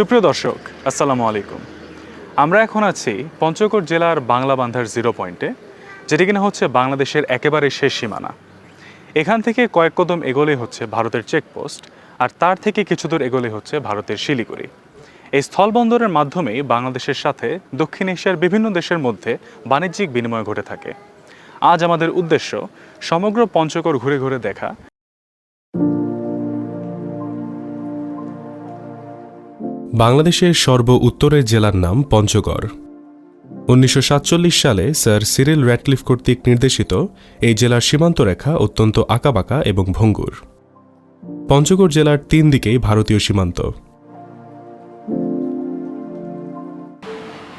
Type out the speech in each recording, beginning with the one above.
সুপ্রিয় দর্শক, আসসালামু আলাইকুম। আমরা এখন আছি পঞ্চগড় জেলার বাংলা বান্ধার জিরো পয়েন্টে, যেটি কিনা হচ্ছে বাংলাদেশের একেবারে শেষ সীমানা। এখান থেকে কয়েক কদম এগোলে হচ্ছে ভারতের চেকপোস্ট, আর তার থেকে কিছু দূর এগোলে হচ্ছে ভারতের শিলিগুড়ি। এই স্থলবন্দরের মাধ্যমেই বাংলাদেশের সাথে দক্ষিণ এশিয়ার বিভিন্ন দেশের মধ্যে বাণিজ্যিক বিনিময় ঘটে থাকে। আজ আমাদের উদ্দেশ্য সমগ্র পঞ্চগড় ঘুরে ঘুরে দেখা বাংলাদেশের সর্ব উত্তরের জেলার নাম পঞ্চগড়। উনিশশো সাতচল্লিশ সালে স্যার সিরিল র্যাটক্লিফ কর্তৃক নির্দেশিত এই জেলার সীমান্ত রেখা অত্যন্ত আঁকাবাঁকা এবং ভঙ্গুর। পঞ্চগড় জেলার তিন দিকেই ভারতীয় সীমান্ত।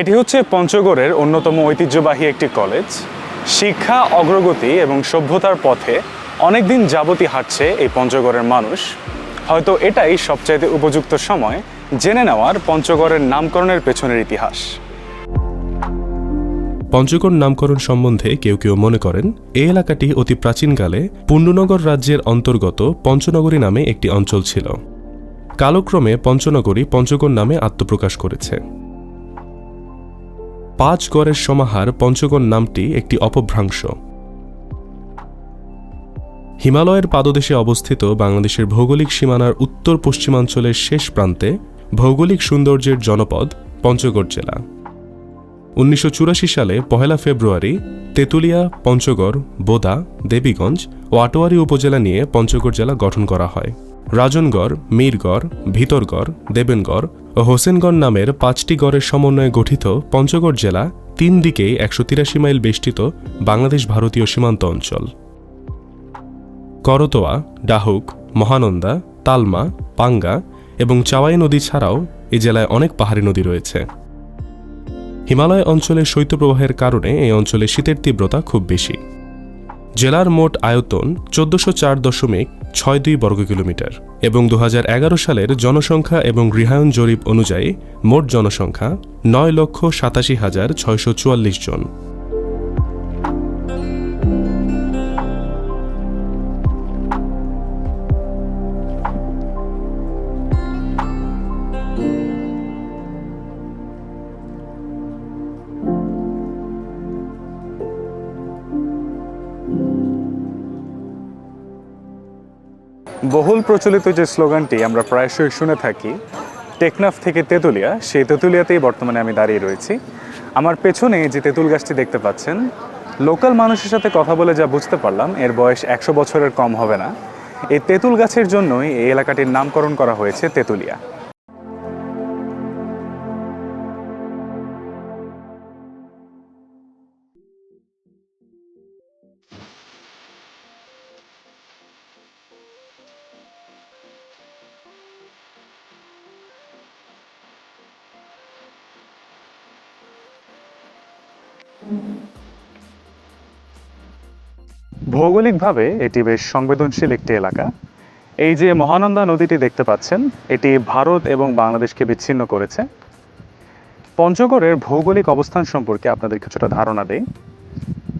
এটি হচ্ছে পঞ্চগড়ের অন্যতম ঐতিহ্যবাহী একটি কলেজ। শিক্ষা, অগ্রগতি এবং সভ্যতার পথে অনেকদিন যাবতই হাঁটছে এই পঞ্চগড়ের মানুষ। হয়তো এটাই সবচাইতে উপযুক্ত সময় জেনে নেওয়ার পঞ্চগড়ের নামকরণের পেছনের ইতিহাস। পঞ্চগড় নামকরণ সম্বন্ধে কেউ কেউ মনে করেন এই এলাকাটি অতি প্রাচীনকালে পুণ্যনগর রাজ্যের অন্তর্গত পঞ্চনগরী নামে একটি অঞ্চল ছিল। কালক্রমে পঞ্চনগরী পঞ্চগড় নামে আত্মপ্রকাশ করেছে। পাঁচ গড়ের সমাহার পঞ্চগড় নামটি একটি অপভ্রাংশ। হিমালয়ের পাদদেশে অবস্থিত বাংলাদেশের ভৌগোলিক সীমানার উত্তর পশ্চিমাঞ্চলের শেষ প্রান্তে ভৌগোলিক সৌন্দর্যের জনপদ পঞ্চগড় জেলা। উনিশশো চুরাশি সালে পহেলা ফেব্রুয়ারি তেঁতুলিয়া, পঞ্চগড়, বোদা, দেবীগঞ্জ ও আটোয়ারি উপজেলা নিয়ে পঞ্চগড় জেলা গঠন করা হয়। রাজনগড়, মীরগড়, ভিতরগড়, দেবেনগড় ও হোসেনগড় নামের পাঁচটি গড়ের সমন্বয়ে গঠিত পঞ্চগড় জেলা তিন দিকেই একশো তিরাশি মাইল বেষ্টিত বাংলাদেশ ভারতীয় সীমান্ত অঞ্চল। করতোয়া, ডাহুক, মহানন্দা, তালমা, পাঙ্গা এবং চাওয়াই নদী ছাড়াও এই জেলায় অনেক পাহাড়ি নদী রয়েছে। হিমালয় অঞ্চলে শৈত্যপ্রবাহের কারণে এই অঞ্চলে শীতের তীব্রতা খুব বেশি। জেলার মোট আয়তন চোদ্দশো চার দশমিক ছয় দুই বর্গ কিলোমিটার এবং দু হাজার এগারো সালের জনসংখ্যা এবং গৃহায়ন জরিপ অনুযায়ী মোট জনসংখ্যা নয় লক্ষ সাতাশি হাজার ছয়শো চুয়াল্লিশ জন। বহুল প্রচলিত যে স্লোগানটি আমরা প্রায়শই শুনে থাকি, টেকনাফ থেকে তেঁতুলিয়া, সেই তেঁতুলিয়াতেই বর্তমানে আমি দাঁড়িয়ে রয়েছি। আমার পেছনে যে তেঁতুল গাছটি দেখতে পাচ্ছেন, লোকাল মানুষের সাথে কথা বলে যা বুঝতে পারলাম, এর বয়স একশো বছরের কম হবে না। এই তেঁতুল গাছের জন্যই এই এলাকাটির নামকরণ করা হয়েছে তেঁতুলিয়া। ভৌগোলিকভাবে এটি বেশ সংবেদনশীল একটি এলাকা। এই যে মহানন্দা নদীটি দেখতে পাচ্ছেন, এটি ভারত এবং বাংলাদেশকে বিচ্ছিন্ন করেছে। পঞ্চগড়ের ভৌগোলিক অবস্থান সম্পর্কে আপনাদের কিছুটা ধারণা দেই।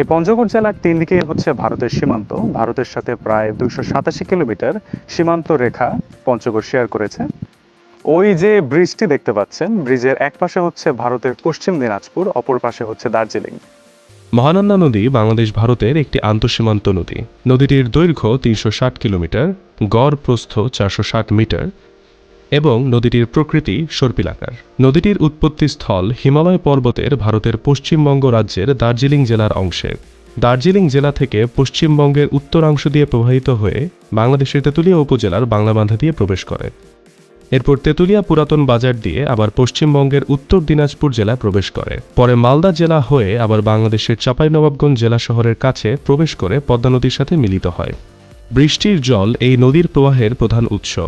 এই পঞ্চগড় জেলার তিন দিকে হচ্ছে ভারতের সীমান্ত। ভারতের সাথে প্রায় দুশো সাতাশি কিলোমিটার সীমান্ত রেখা পঞ্চগড় শেয়ার করেছে। ওই যে ব্রিজটি দেখতে পাচ্ছেন, ব্রিজের এক পাশে হচ্ছে ভারতের পশ্চিম দিনাজপুর, অপর পাশে হচ্ছে দার্জিলিং। মহানন্দা নদী বাংলাদেশ ভারতের একটি আন্তঃসীমান্ত নদী। নদীটির দৈর্ঘ্য তিনশো ষাট কিলোমিটার, গড় প্রস্থ চারশো ষাট মিটার এবং নদীটির প্রকৃতি সর্পিলাকার। নদীটির উৎপত্তি স্থল হিমালয় পর্বতের ভারতের পশ্চিমবঙ্গ রাজ্যের দার্জিলিং জেলার অংশে। দার্জিলিং জেলা থেকে পশ্চিমবঙ্গের উত্তরাংশ দিয়ে প্রবাহিত হয়ে বাংলাদেশের তেঁতুলিয়া উপজেলার বাংলাবান্ধা দিয়ে প্রবেশ করে। এরপর তেঁতুলিয়া পুরাতন বাজার দিয়ে আবার পশ্চিমবঙ্গের উত্তর দিনাজপুর জেলায় প্রবেশ করে। পরে মালদা জেলা হয়ে আবার বাংলাদেশের চাঁপাইনবাবগঞ্জ জেলা শহরের কাছে প্রবেশ করে পদ্মা নদীর সাথে মিলিত হয়। বৃষ্টির জল এই নদীর প্রবাহের প্রধান উৎস।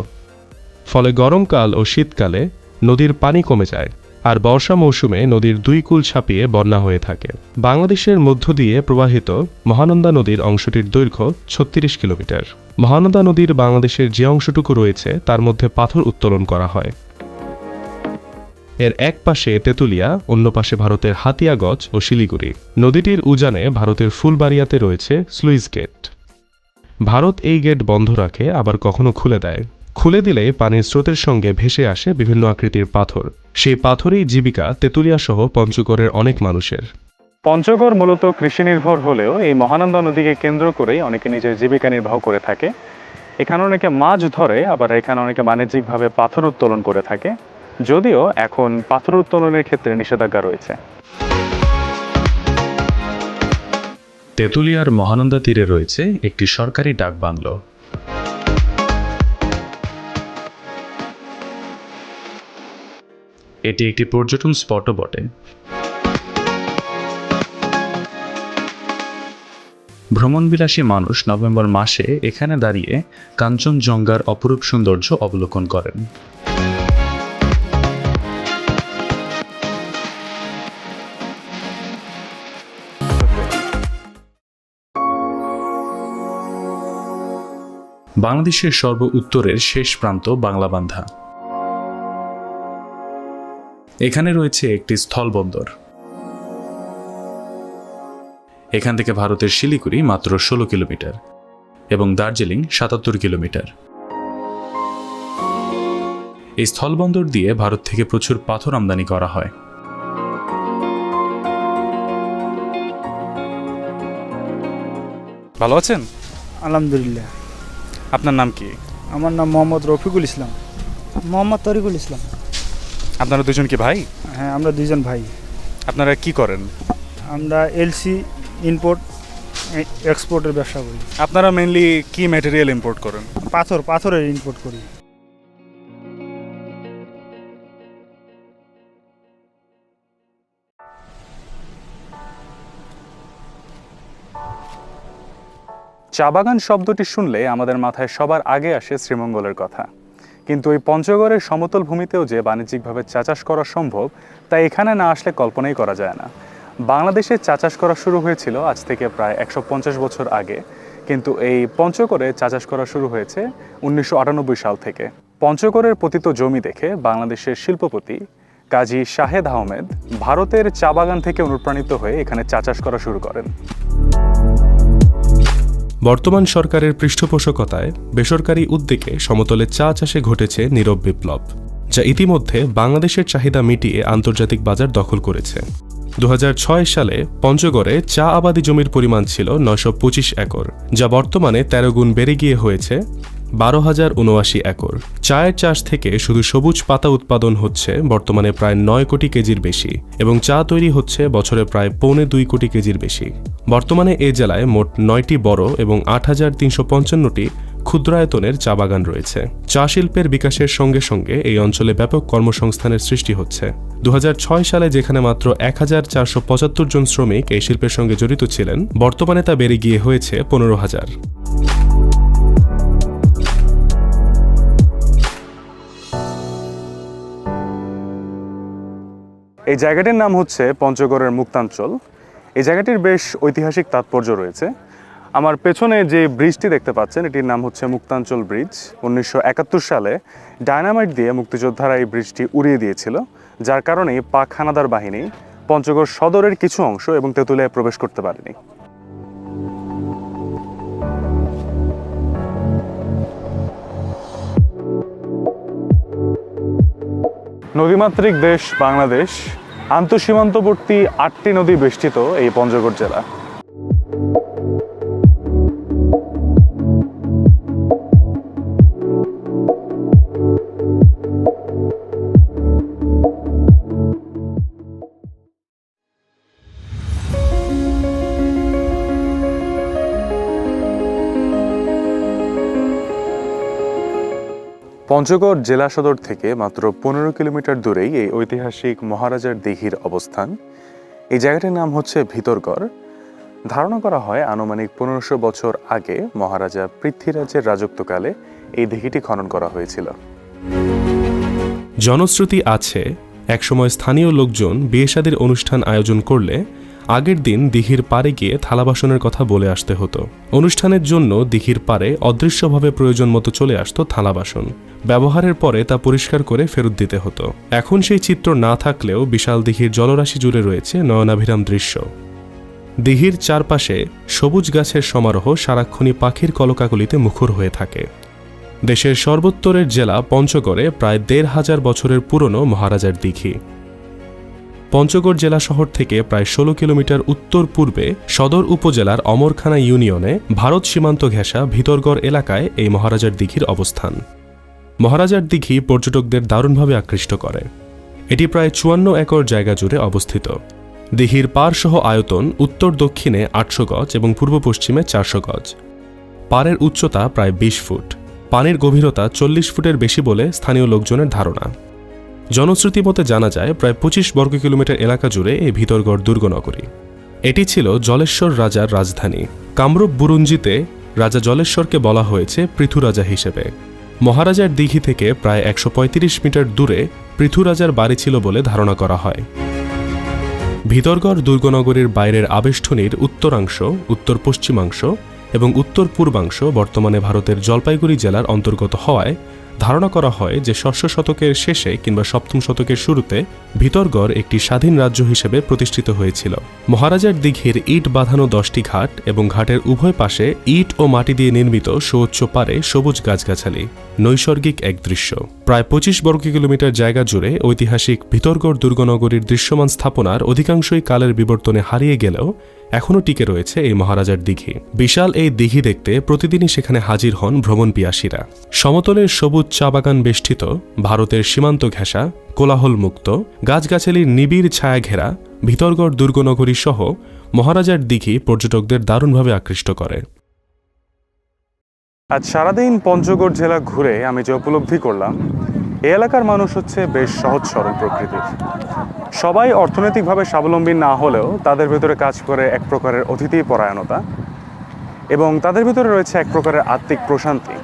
ফলে গরমকাল ও শীতকালে নদীর পানি কমে যায়। আর বর্ষা মৌসুমে নদীর দুই কুল ছাপিয়ে বন্যা হয়ে থাকে। বাংলাদেশের মধ্য দিয়ে প্রবাহিত মহানন্দা নদীর অংশটির দৈর্ঘ্য ছত্রিশ কিলোমিটার। মহানন্দা নদীর বাংলাদেশের যে অংশটুকু রয়েছে, তার মধ্যে পাথর উত্তোলন করা হয়। এর এক পাশে তেঁতুলিয়া, অন্য পাশে ভারতের হাতিয়াগজ ও শিলিগুড়ি। নদীটির উজানে ভারতের ফুলবাড়িয়াতে রয়েছে স্লুইস গেট। ভারত এই গেট বন্ধ রাখে, আবার কখনো খুলে দেয়। খুলে দিলে পানির স্রোতের সঙ্গে ভেসে আসে বিভিন্ন আকৃতির পাথর। সেই পাথরেই জীবিকা তেঁতুলিয়া সহ পঞ্চগড়ের অনেক মানুষের। পঞ্চগড় মূলত কৃষি নির্ভর হলেও এই মহানন্দা নদীকে কেন্দ্র করেই অনেকে নিজের জীবিকা নির্বাহ করে থাকে। এখানে অনেকে মাছ ধরে আবার এখানে অনেকে বাণিজ্যিকভাবে পাথর উত্তোলন করে থাকে। যদিও এখন পাথর উত্তোলনের ক্ষেত্রে নিষেধাজ্ঞা রয়েছে। তেঁতুলিয়ার মহানন্দা তীরে রয়েছে একটি সরকারি ডাক বাংলো এটি একটি পর্যটন স্পটও বটে। ভ্রমণবিলাসী মানুষ নভেম্বর মাসে এখানে দাঁড়িয়ে কাঞ্চনজঙ্ঘার অপরূপ সৌন্দর্য অবলোকন করেন। বাংলাদেশের সর্ব উত্তরের শেষ প্রান্ত বাংলাবান্ধা। এখানে রয়েছে একটি স্থলবন্দর। এখান থেকে ভারতের শিলিগুড়ি মাত্র ষোলো কিলোমিটার এবং দার্জিলিং সাতাত্তর কিলোমিটার। এই স্থলবন্দর দিয়ে ভারত থেকে প্রচুর পাথর আমদানি করা হয়। ভালো আছেন? আলহামদুলিল্লাহ। আপনার নাম কি? আমার নাম মোহাম্মদ রফিকুল ইসলাম। মোহাম্মদ তরিকুল ইসলাম। আপনারা দুজন কি ভাই? হ্যাঁ আমরা দুইজন ভাই। আপনারা কি করেন? আমরা এলসি ইম্পোর্ট এক্সপোর্টের ব্যবসা করি। আপনারা মেইনলি কি ম্যাটেরিয়াল ইম্পোর্ট করেন? পাথর পাথরের ইম্পোর্ট করি। চা বাগান শব্দটি শুনলে আমাদের মাথায় সবার আগে আসে শ্রীমঙ্গলের কথা। কিন্তু এই পঞ্চগড়ের সমতল ভূমিতেও যে বাণিজ্যিকভাবে চা চাষ করা সম্ভব, তা এখানে না আসলে কল্পনাই করা যায় না। বাংলাদেশে চা চাষ করা শুরু হয়েছিল আজ থেকে প্রায় একশো পঞ্চাশ বছর আগে, কিন্তু এই পঞ্চগড়ে চা চাষ করা শুরু হয়েছে উনিশশো আটানব্বই সাল থেকে। পঞ্চগড়ের পতিত জমি দেখে বাংলাদেশের শিল্পপতি কাজী শাহেদ আহমেদ ভারতের চা বাগান থেকে অনুপ্রাণিত হয়ে এখানে চা চাষ করা শুরু করেন। বর্তমান সরকারের পৃষ্ঠপোষকতায় বেসরকারি উদ্যোগে সমতলে চা চাষে ঘটেছে নীরব বিপ্লব, যা ইতিমধ্যে বাংলাদেশের চাহিদা মিটিয়ে আন্তর্জাতিক বাজার দখল করেছে। দু হাজার ছয় সালে পঞ্চগড়ে চা আবাদি জমির পরিমাণ ছিল নয়শো পঁচিশ একর, যা বর্তমানে তেরো গুণ বেড়ে গিয়ে হয়েছে বারো হাজার উনআশি একর। চায়ের চাষ থেকে শুধু সবুজ পাতা উৎপাদন হচ্ছে বর্তমানে প্রায় নয় কোটি কেজির বেশি এবং চা তৈরি হচ্ছে বছরে প্রায় পৌনে দুই কোটি কেজির বেশি। বর্তমানে এ জেলায় মোট নয়টি বড় এবং আট হাজার তিনশো পঞ্চান্নটি ক্ষুদ্রায়তনের চা বাগান রয়েছে। চা শিল্পের বিকাশের সঙ্গে সঙ্গে এই অঞ্চলে ব্যাপক কর্মসংস্থানের সৃষ্টি হচ্ছে। দু হাজার ছয় সালে যেখানে মাত্র এক হাজার চারশো পঁচাত্তর জন শ্রমিক এই শিল্পের সঙ্গে জড়িত ছিলেন, বর্তমানে তা বেড়ে গিয়ে হয়েছে পনেরো হাজার। এই জায়গাটির নাম হচ্ছে পঞ্চগড়ের মুক্তাঞ্চল। এই জায়গাটির বেশ ঐতিহাসিক তাৎপর্য রয়েছে। আমার পেছনে যে ব্রিজটি দেখতে পাচ্ছেন, এটির নাম হচ্ছে মুক্তাঞ্চল ব্রিজ। উনিশশো একাত্তর সালে ডায়নামাইট দিয়ে মুক্তিযোদ্ধারা এই ব্রিজটি উড়িয়ে দিয়েছিল, যার কারণে পাক হানাদার বাহিনী পঞ্চগড় সদরের কিছু অংশ এবং তেঁতুলিয়ায় প্রবেশ করতে পারেনি। নদীমাতৃক দেশ বাংলাদেশ আন্তঃসীমান্তবর্তী আটটি নদী বেষ্টিত এই পঞ্চগড় জেলা। পঞ্চগড় জেলা সদর থেকে মাত্র পনেরো কিলোমিটার দূরেই এই ঐতিহাসিক মহারাজার দিঘির অবস্থান। এই জায়গাটির নাম হচ্ছে ভিতরগড়। ধারণা করা হয় আনুমানিক পনেরোশো বছর আগে মহারাজা পৃথ্বীরাজের রাজত্বকালে এই দিঘিটি খনন করা হয়েছিল। জনশ্রুতি আছে, একসময় স্থানীয় লোকজন বিয়েশাদির অনুষ্ঠান আয়োজন করলে আগের দিন দিঘির পাড়ে গিয়ে থালা বাসনের কথা বলে আসতে হতো। অনুষ্ঠানের জন্য দিঘির পাড়ে অদৃশ্যভাবে প্রয়োজন মতো চলে আসতো থালা বাসন। ব্যবহারের পরে তা পরিষ্কার করে ফেরত দিতে হতো। এখন সেই চিত্র না থাকলেও বিশাল দিঘির জলরাশি জুড়ে রয়েছে নয়নাভিরাম দৃশ্য। দিঘির চারপাশে সবুজ গাছের সমারোহ সারাক্ষণই পাখির কলকাকলিতে মুখর হয়ে থাকে। দেশের সর্বোত্তরের জেলা পঞ্চগড়ে প্রায় দেড় হাজার বছরের পুরনো মহারাজার দিঘি। পঞ্চগড় জেলা শহর থেকে প্রায় ষোলো কিলোমিটার উত্তর পূর্বে সদর উপজেলার অমরখানা ইউনিয়নে ভারত সীমান্ত ঘেঁষা ভিতরগড় এলাকায় এই মহারাজার দিঘির অবস্থান। মহারাজার দিঘি পর্যটকদের দারুণভাবে আকৃষ্ট করে। এটি প্রায় চুয়ান্ন একর জায়গা জুড়ে অবস্থিত। দিঘির পারসহ আয়তন উত্তর দক্ষিণে আটশো গজ এবং পূর্ব পশ্চিমে চারশো গজ। পাড়ের উচ্চতা প্রায় বিশ ফুট। পানির গভীরতা চল্লিশ ফুটের বেশি বলে স্থানীয় লোকজনের ধারণা। জনশ্রুতি মতে জানা যায়, প্রায় পঁচিশ বর্গ কিলোমিটার এলাকা জুড়ে এই ভিতরগড় দুর্গনগরী। এটি ছিল জলেশ্বর রাজার রাজধানী। কামরূপ বুরুঞ্জিতে রাজা জলেশ্বরকে বলা হয়েছে পৃথুরাজা হিসেবে। মহারাজার দিঘি থেকে প্রায় একশো পঁয়ত্রিশ মিটার দূরে পৃথুরাজার বাড়ি ছিল বলে ধারণা করা হয়। ভিতরগড় দুর্গনগরীর বাইরের আবেষ্টনীর উত্তরাংশ, উত্তর পশ্চিমাংশ এবং উত্তর পূর্বাংশ বর্তমানে ভারতের জলপাইগুড়ি জেলার অন্তর্গত হওয়ায় ধারণা করা হয় যে ষষ্ঠ শতকের শেষে কিংবা সপ্তম শতকের শুরুতে ভিতরগড় একটি স্বাধীন রাজ্য হিসেবে প্রতিষ্ঠিত হয়েছিল। মহারাজার দিঘির ইট বাঁধানো দশটি ঘাট এবং ঘাটের উভয় পাশে ইট ও মাটি দিয়ে নির্মিত সুউচ্চ পারে সবুজ গাছগাছালি, নৈসর্গিক এক দৃশ্য। প্রায় পঁচিশ বর্গ কিলোমিটার জায়গা জুড়ে ঐতিহাসিক ভিতরগড় দুর্গনগরীর দৃশ্যমান স্থাপনার অধিকাংশই কালের বিবর্তনে হারিয়ে গেলেও এখনও টিকে রয়েছে এই মহারাজার দিঘি। বিশাল এই দিঘি দেখতে প্রতিদিনই সেখানে হাজির হন ভ্রমণ পিয়াসীরা সমতলের সবুজ চা বাগান বেষ্টিত, ভারতের সীমান্ত ঘেঁষা কোলাহল মুক্ত গাছগাছালির নিবিড় ছায়া ঘেরা, ভিতরগড় দুর্গনগরী সহ মহারাজার দিঘি পর্যটকদের দারুণভাবে আকৃষ্ট করে। আজ সারাদিন পঞ্চগড় জেলা ঘুরে আমি যে উপলব্ধি করলাম এলাকার মানুষ হচ্ছে বেশ সহজ সরল প্রকৃতির। সবাই অর্থনৈতিকভাবে স্বাবলম্বী না হলেও তাদের ভেতরে কাজ করে এক প্রকারের অতিথি পরায়ণতা এবং তাদের ভিতরে রয়েছে এক প্রকারের আত্মিক প্রশান্তি।